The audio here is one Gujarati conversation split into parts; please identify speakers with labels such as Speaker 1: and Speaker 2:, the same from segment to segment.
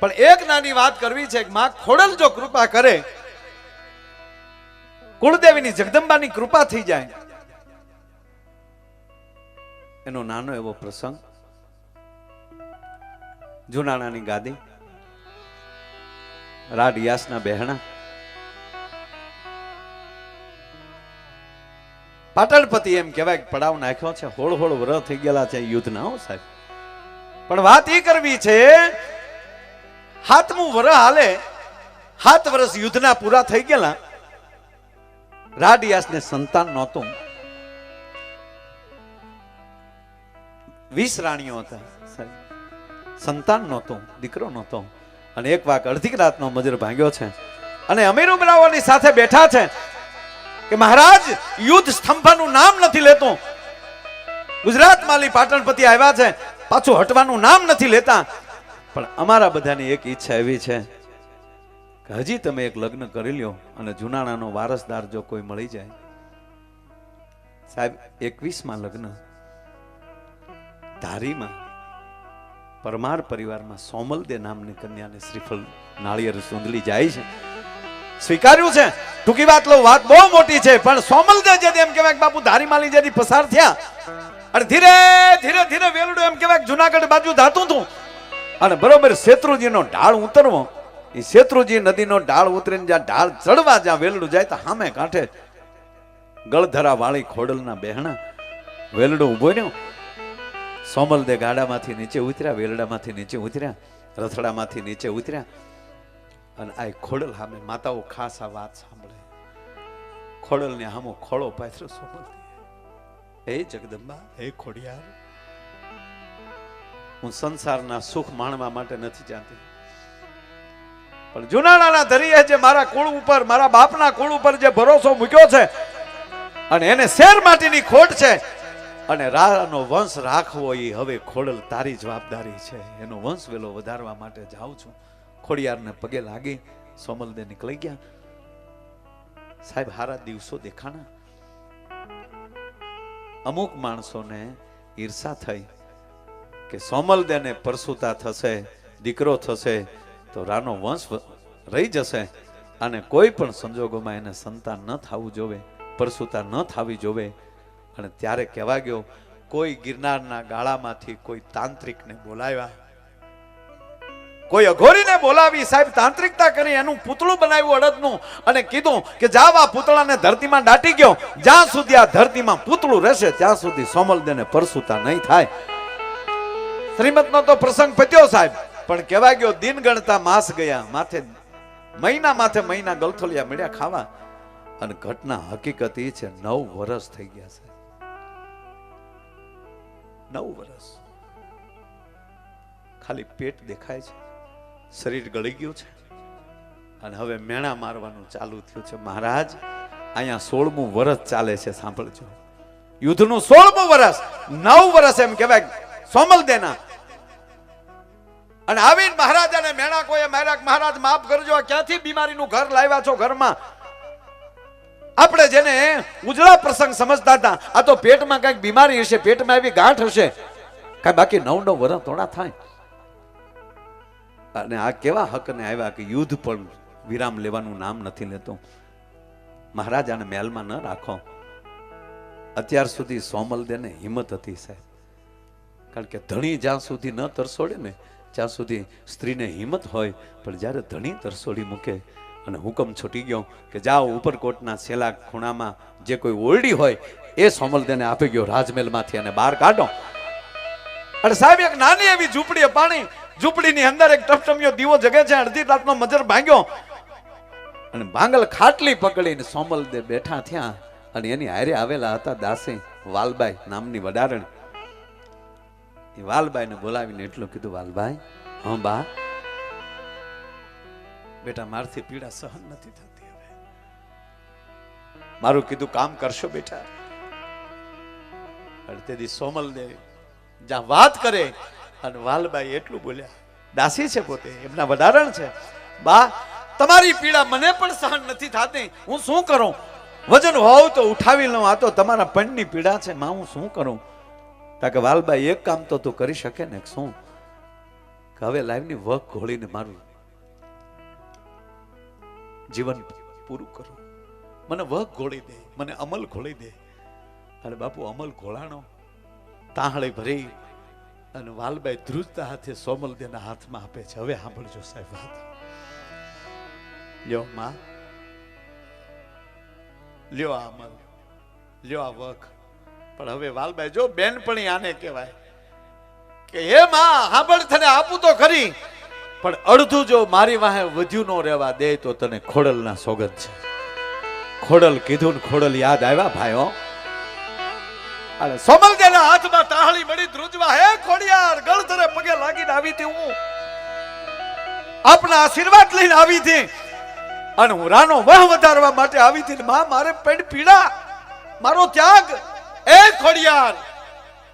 Speaker 1: પણ એક નાની વાત કરવી છે કે માં ખોડલ જો કૃપા કરે, કુળદેવીની જગદંબાની કૃપા થઈ જાય. એનો નાનો એવો પ્રસંગ. જુનાણાની ગાદી. રાડિયાસના બહેણા. પાટણપતિ એમ કહેવાય પડાવ નાખ્યો છે, હોળ હોળ વ્ર થઈ ગયેલા છે, યુદ્ધના હો સાહેબ. પણ વાત એ કરવી છે હાથમું વર હાલે સાત વર્ષ યુદ્ધના પૂરા થઈ ગયેલા. રાડિયાસને સંતાન નહોતું. વીસ રાણીઓ હતા સંતાન નહોતું, દીકરો નહોતો. અને એક વાક અડધી રાતનો મજર ભાંગ્યો છે. અને અમીર ઉમરાવાની સાથે બેઠા છે કે મહારાજ, યુદ્ધ સ્તંભનું નામ નથી લેતું. ગુજરાત માલી પાટણપતિ આવ્યા છે, પાછું હટવાનું નામ નથી લેતા. પણ અમારા બધાની એક ઈચ્છા એવી છે કે હજી તમે એક લગ્ન કરી લ્યો અને જુનાણાનો વારસદાર જો કોઈ મળી જાય. સાહેબ, એકવીસમાં લગ્ન. ધારીમાં. પરમાર પરિવારમાં સોમલદે નામની કન્યાને શ્રીફળ નાળિયેર સુંદલી જાય છે. સ્વીકાર્યું છે? ટૂંકી વાત લો વાત બહુ મોટી છે, પણ સોમલદે જે એમ કહેવાય બાપુ ધારીમાલી જેથી પસાર થયા. અને ધીરે ધીરે ધીરે વેલડું એમ કહેવાય જુનાગઢ બાજુ ધાતું હતું અને બરોબર શેત્રુજીનો ઢાળ ઉતરવો. એ શેત્રુજી નદીનો ઢાળ ઉતરીને જ્યાં ઢાળ ચડવા જ્યાં વેલડું જાય તો સામે કાંઠે ગળધરા વાળી ખોડલના બહેણા વેલડું ઊભો રહ્યો. સોમલદે ગાડામાંથી નીચે ઉતર્યા, વેલડામાંથી નીચે ઉતર્યા, રથડામાંથી નીચે ઉતર્યા. અને આ ખોડલ સામે માતાઓ ખાસ આ વાત સાંભળે. ખોડલને હામો ખોળો પાથરો સોમલ હે જગદંબા, હે ખોડિયાર હું સંસારના સુખ માણવા માટે નથી જાતી. પણ જુનાળાના ધરીએ જે મારા કુળ ઉપર, મારા બાપના કુળ ઉપર જે ભરોસો મૂક્યો છે અને એને શેર માટીની ખોટ છે, અને રાનો વંશ રાખવો એ હવે ખોડલ તારી જવાબદારી છે. એનો વંશ વેલો વધારવા માટે જાઉં છું. ખોડિયારને પગે લાગી સોમલદે નીકળી ગયા. સાહેબ, હારા દિવસો દેખાણા. અમુક માણસોને ઈર્ષા થઈ. કે સોમલદેને પરસુતા થશે, દીકરો થશે, તો રાનો વંશ રહી જશે. અને કોઈ પણ સંજોગોમાં એને સંતાન ન થવું જોવે, પરસુતા ન થવી જોવે. અને ત્યારે કહેવા ગયો, કોઈ ગિરનારના ગાળામાંથી કોઈ તાંત્રિકને બોલાવ્યા? કોઈ અઘોરીને બોલાવી, સાહેબ, તાંત્રિકતા કરી, એનું પૂતળું બનાવ્યું અડદનું અને કીધું કે જાવ આ પૂતળાને ધરતીમાં દાટી ગયો. જ્યાં સુધી આ ધરતીમાં પૂતળું રહેશે, ત્યાં સુધી સોમલદેને પરસુતા નહીં થાય. શ્રીમતનો તો પ્રસંગ પત્યો સાહેબ. પણ કહેવા ગયો, દિન ગણતા માસ ગયા, માથે મહિના માથે મહિના ગલથોલિયા મળ્યા ખાવા. અને ઘટના હકીકત એ છે, નવ વર્ષ થઈ ગયા છે નવ વર્ષ ખાલી પેટ દેખાય છે. શરીર ગળી ગયું છે. અને હવે મેણા મારવાનું ચાલુ થયું છે. મહારાજ, અહીંયા સોળમું વર્ષ ચાલે છે, સાંભળજો. યુદ્ધનું સોળમું વર્ષ નવ વર્ષ એમ કહેવાય. સોમલદેના અને આવીને મહારાજાને મેણા કોઈ મહારાજ મહારાજ, માફ કરજો, આ ક્યાંથી બીમારીનું ઘર લાવ્યા છો ઘરમાં? આપણે જેને ઉજળા પ્રસંગ સમજતા હતા, આ તો પેટમાં કંઈક બીમારી હશે, પેટમાં એવી ગાંઠ હશે. કઈ બાકી નવ નવ વર્ષ થોડા થાય. અને આ કેવા હકને આવ્યા કે યુદ્ધ પણ વિરામ લેવાનું નામ નથી લેતો. મહારાજાને મહેલમાં ન રાખો. અત્યાર સુધી સોમલ દેને હિંમત હતી સાહેબ. કારણ કે ધણી જ્યાં સુધી ન તરસોડે ને ત્યાં સુધી સ્ત્રીને હિંમત હોય, પણ જ્યારે ધણી તરસોડી મૂકે અને હુકમ છૂટી ગયો કે જાઓ ઉપરકોટના છેલ્લા ખૂણામાં જે કોઈ ઓરડી હોય, એ સોમલદેને આપી ગયો રાજમહેલમાંથી અને બહાર કાઢો. અને સાહેબ, એક નાની એવી ઝૂંપડી પાણી, ઝૂંપડીની અંદર એક ટપટમિયો દીવો જગે છે, અડધી રાતનો મજર ભાંગ્યો. અને ભાંગલ ખાટલી પકડીને સોમલદે બેઠા થયા અને એની હારે આવેલા હતા દાસી વાલબાઈ નામની વડારણ. એ વાલબાઈને બોલાવીને એટલું કીધું, વાલબાઈ, હા બા. બેટા, મારથી પીડા સહન નથી થતી હવે. મારું કીધું, કામ કરશો બેટા. અડતેદી સોમલ જ્યાં વાત કરે, અને વાલબાઈ એટલું બોલ્યા, દાસી છે પોતે, એમના વડારણ છે. બા, તમારી પીડા મને પણ સહન નથી થતી. હું શું કરું? વજન હોવ તો ઉઠાવી લઉં. આ તો તમારા પણની પીડા છે. માં, હું શું કરું? કે વાલબાઈ એક કામ તો તું કરી શકે ને શું? કે હવે લાઈફની વક ઘોળીને મારું જીવન પૂરું કરું. મને વક ઘોળી દે, મને અમલ ઘોળી દે. અને બાપુ અમલ ઘોળાણો, તાહળે ભરી અને વાલબાઈ ધ્રુજતા હાથે સોમલદેના હાથમાં આપે છે. હવે સાંભળજો સાહેબ વાત. લ્યો માં. લ્યો આ અમલ. લ્યો આ વખ. પણ હવે વાલબાઈ, જો બેનપણી આને કહેવાય કે, હે માં સાંભળ તને, આપું તો ખરી. પણ અડધું જો મારી વાહે વધ્યું ન રહેવા દે, તો તને ખોડલના સોગંદ છે. ખોડલ કીધું ને ખોડલ યાદ આવ્યા, ભાઈઓ? અને સોમલદેના હાથમાં તાહળી મળી ધ્રુજવા, હે ખોડિયાર, ગળધરે પગે લાગીને આવી હતી હું. આપના આશીર્વાદ લઈને આવી હતી. અને હું રાનો વહ વધારવા માટે આવી હતી માં, મારે પેટ પીડા. મારો ત્યાગ એ ખોડિયાર,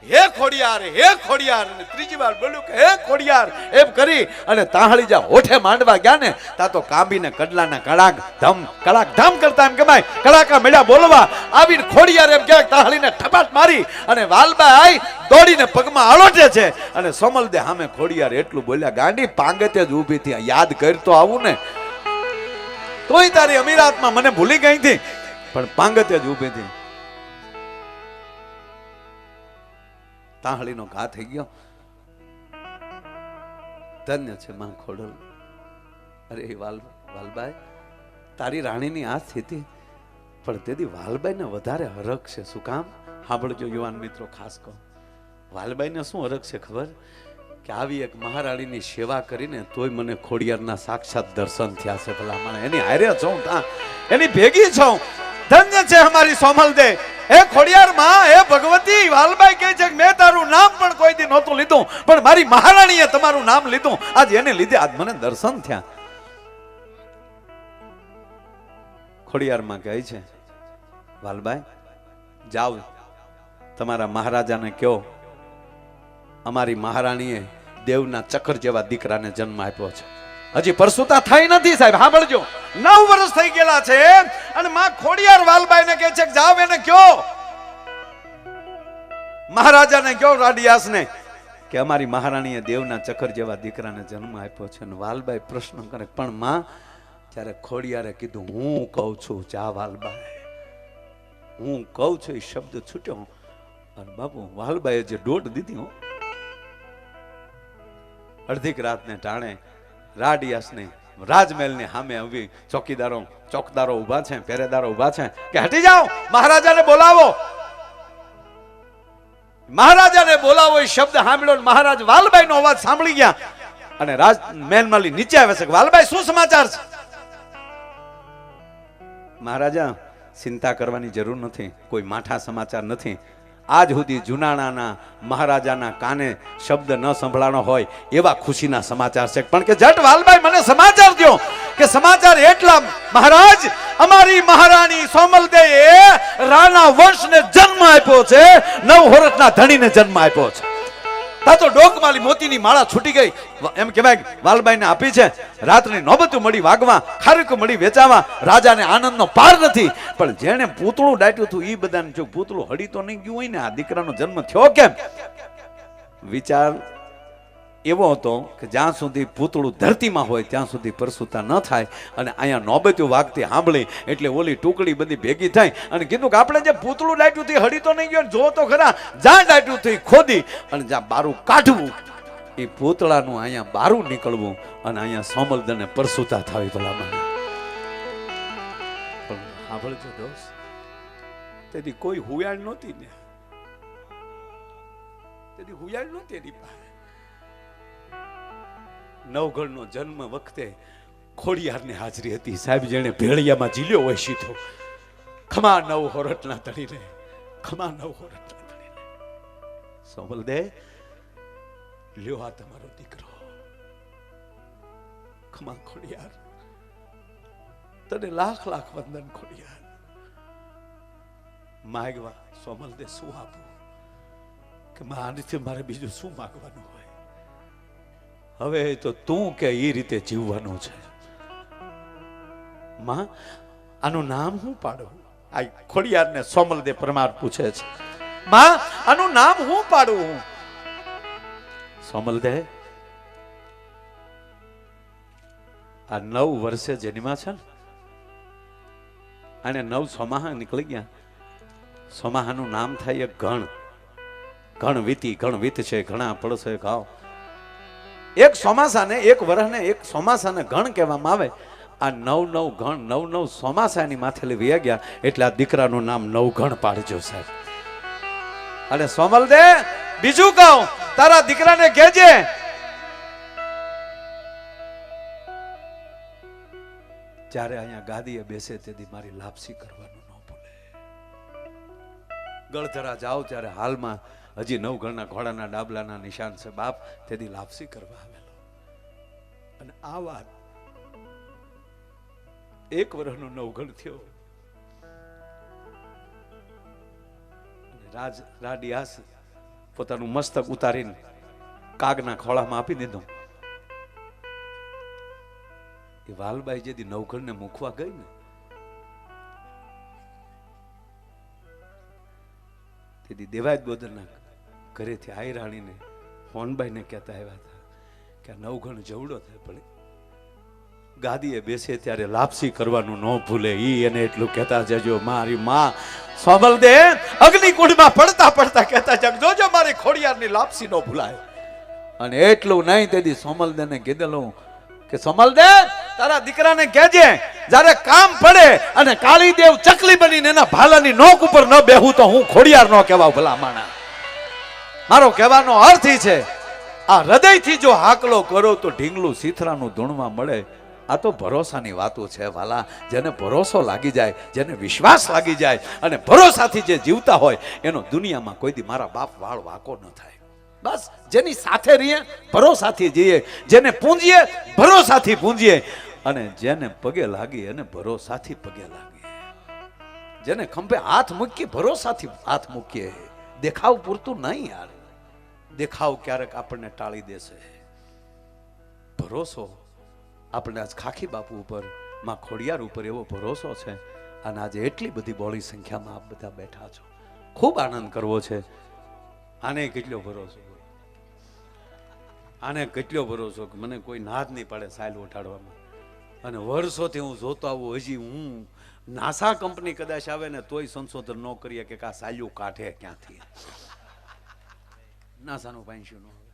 Speaker 1: હે ખોડિયાર હે ખોડિયાર. ત્રીજી વાર બોલ્યું કે, હે ખોડિયાર, એમ કરી અને તાહળી જા હોઠે માંડવા ગયા ને તા તો કાંબીને કડલાના કડાક ધમ કડાક ધમ કરતા એમ કમાય કડાકા મેળ્યા બોલવા. આવીને ખોડિયાર એમ ક્યાંક તાહળીને ઠપાટ મારી અને વાલબાઈ દોડીને પગમાં આલોટે છે. અને સમલદે સામે ખોડિયાર એટલું બોલ્યા, ગાંડી, પાંગતે જ ઊભી થી યાદ કરતો આવું ને. તોય તારી અમીરાતમાં મને ભૂલી ગઈ હતી, પણ પાંગતે જ ઊભી હતી. તાહળીનો ઘા થઈ ગયો. ધન્ય છે માં અરે વાલ વાલબાઈ, તારી રાણીની આ સ્થિતિ. પણ તેથી વાલબાઈને વધારે હરખ છે, શું કામ? સાંભળજો યુવાન મિત્રો, ખાસ કહો. વાલબાઈને શું હરખ છે ખબર? કે આવી એક મહારાણીની સેવા કરીને તોય મને ખોડિયારના સાક્ષાત દર્શન થયા છે ભલા. મને એની હારે છું એની ભેગી છું છે અમારી સોમલ દે. એ ખોડિયાર માં એ ભગવતી, વાલબાઈ કહે છે મેં તારું નામ પણ કોઈ દી નહોતું લીધું, પણ મારી મહારાણીએ તમારું નામ લીધું. આજ એને લીધે, આજ મને દર્શન થયા. ખોડિયારમાં કહે છે, વાલબાઈ, જાઓ, તમારા મહારાજાને કહો, અમારી મહારાણીએ દેવના ચક્ર જેવા દીકરાને જન્મ આપ્યો છે. હજી પરસુતા થઈ નથી સાહેબ, સાંભળજો. નવ વર્ષ થઈ ગયેલા છે અને માં ખોડિયાર વાલબાઈને કહે છે જાવ એને કયો. મહારાજાને કયો રાડિયાસને કે અમારી મહારાણીએ દેવના ચક્કર જેવા દીકરાને જન્મ આપ્યો છે અને વાલબાઈ પ્રશ્ન કરે, પણ માં ત્યારે ખોડિયારે કીધું, હું કહું છું, જા વાલબાઈ. હું કહું છું એ શબ્દ છૂટ્યો. અને બાપુ, વાલબાઈએ જે દોટ દીધી હું અડધીક રાતને ટાણે રાડિયાસને રાજમહેલની સામે આવી ચોકીદારો, ચોકદારો ઊભા છે, પહેરેદારો ઊભા છે કે હટી જાઓ, મહારાજાને બોલાવો. મહારાજાને બોલાવો એ શબ્દ સાંભળ્યો મહારાજ વાલભાઈ નો અવાજ સાંભળી ગયા. અને રાજ મહેલમાલી નીચે આવે છે કે વાલબાઈ, શું સમાચાર છે? મહારાજા, ચિંતા કરવાની જરૂર નથી, કોઈ માઠા સમાચાર નથી. આજ સુધી જુનાણાના મહારાજાના કાને શબ્દ ન સંભળાનો હોય એવા ખુશીના સમાચાર છે. પણ કે જટ વાલભાઈ મને સમાચાર દો કે સમાચાર એટલા, મહારાજ, અમારી મહારાણી સોમલદેએ રાણા વંશને જન્મ આપ્યો છે, નવ હોરઠના ધણીને જન્મ આપ્યો છે. તા તો ડોકમાલી મોતીની માળા છૂટી ગઈ. એમ કહેવાય વાલબાઈને આપી છે. રાતની નોબતું મળી વાગવા, ખારીક મળી વેચાવા, રાજાને આનંદનો પાર નથી. પણ જેણે પૂતળું ડાટ્યું હતું એ બધાને જો પૂતળું હળી તો નહીં ગયું હોય ને? આ દીકરાનો જન્મ થયો કેમ? વિચાર એવો હતો કે જ્યાં સુધી પૂતળું ધરતીમાં હોય, ત્યાં સુધી પરસુતા ન થાય અને અહીંયા નોબતું વાગતી સાંભળી એટલે ઓલી ટુકડી બધી ભેગી થાય અને કીધું કે આપણે જે પૂતળું દાટ્યું હતું હળી તો નહીં ગયો જો તો ખરા, જ્યાં દાટ્યું થઈ ખોદી અને જ્યાં બારું કાઢવું એ પૂતળાનું અહીંયા બારું નીકળવું અને અહીંયા સોમલદને પરસુતા થવી ભલામાં સાંભળજો દોસ્ત, તેથી કોઈ હુયાળ નહોતી ને. તેથી હુયાળ નહોતી એની પાસે. નવગણનો જન્મ વખતે ખોડિયારની હાજરી હતી. સાહેબ જેણે ભેળિયામાં જીલ્યો હોય સીધો. ખમા નવ હોરટના તળીને ખમા નવ હોરટના તળીને સોમલ દે લ્યો આ તમારો દીકરો. ખમા ખોડિયાર. તને લાખ લાખ વંદન ખોડિયાર. માગવા સોમલ દે શું આપું? કે મારાથી મારે બીજું શું માગવાનું હવે તો તું કે એ રીતે જીવવાનું છે. માં, આનું નામ હું પાડું? આ ખોડિયારને સોમલદે પરમાર પૂછે છે. માં, આનું નામ હું પાડું? સોમલદે? આ નવ વર્ષે જન્મા છે ને? અને નવ સોમાહા નીકળી ગયા. સોમાહાનું નામ થાય ગણ. ગણ વીતી, ગણ વીત છે ઘણા પડશે ગાવ એક ચોમાસાને, એક વરહને, એક ચોમાસાને ગણ કહેવામાં આવે. આ નવ નવ ગણ નવ નવ ચોમાસાની માથે લઈ ગયા એટલે આ દીકરાનું નામ નવ ગણ પાડજો સાહેબ. અને સોમલ દે બીજું કહું, તારા દીકરાને કહેજે. જ્યારે અહીંયા ગાદીએ બેસે તેથી મારી લાપસી કરવાનું ન ભૂલે. ગળધરા જાઓ ત્યારે હાલમાં હજી નવ ઘરના ઘોડાના ડાબલાના નિશાન છે બાપ તેથી લાપસી કરવા આવેલો. અને આ વાત એક વર્ષનો નવઘણ થયો. રાજ, રાડિયાસ પોતાનું મસ્તક ઉતારીને કાગના ખોળામાં આપી દીધું. એ વાલબાઈ જેથી નવઘણને મૂકવા ગઈ ને તેથી દેવાય બોદરના ઘરેથી આઈ રાણીને હોનબાઈને કહેતા આવ્યા હતા કે આ નવગણ જવડો થાય, પણ ગાદીએ બેસે ત્યારે લાપસી કરવાનું ન ભૂલે. ઈ એને એટલું કહેતા જજો મારી માં સોમલ દે અગ્નિકુંડમાં પડતા પડતા કહેતા જગ જોજો મારી ખોડિયારની લાપસી ન ભૂલાય. અને એટલું નહીં, તેથી સોમલ દેને કીધેલું કે સોમલ દે તારા દીકરાને કહેજે, જ્યારે કામ પડે અને કાળીદેવ ચકલી બનીને એના ભાલાની નોક ઉપર ન બેહું, તો હું ખોડિયાર ન કહેવા ભલા માણા. મારો કહેવાનો અર્થ છે, આ હૃદયથી જો હાકલો કરો તો ઢીંગલું સીથરાનું ધૂણમાં મળે. આ તો ભરોસાની વાતો છે, વાલા. જેને ભરોસો લાગી જાય, જેને વિશ્વાસ લાગી જાય અને ભરોસાથી જે જીવતા હોય, એનો દુનિયામાં કોઈ દી મારા બાપ વાળ વાકો ન થાય. બસ, જેની સાથે રહીએ, ભરોસાથી જઈએ જેને પૂંજીએ, ભરોસાથી પૂંજીએ. અને જેને પગે લાગી, એને ભરોસાથી પગે લાગીએ જેને ખંભે હાથ મૂકીએ, ભરોસાથી હાથ મૂકીએ. દેખાવ પૂરતું નહીં યાર. દેખાવ ક્યારેક આપણને ટાળી દેશે. ભરોસો આપણે આજ ખાખી બાપુ ઉપર, માં ખોડિયાર ઉપર એવો ભરોસો છે. અને આજે એટલી બધી બોળી સંખ્યામાં આપ બધા બેઠા છો. ખૂબ આનંદ કરવો છે. આને કેટલો ભરોસો? આને કેટલો ભરોસો કે મને કોઈ નાદ નહીં પડે સાયલ ઉઠાડવામાં અને વર્ષોથી હું જોતો આવું, હજી હું નાસા કંપની કદાચ આવે ને તોય સંશોધન ન કરીએ કે કા સાયલું કાઢે ક્યાંથી? NASA no penso, no?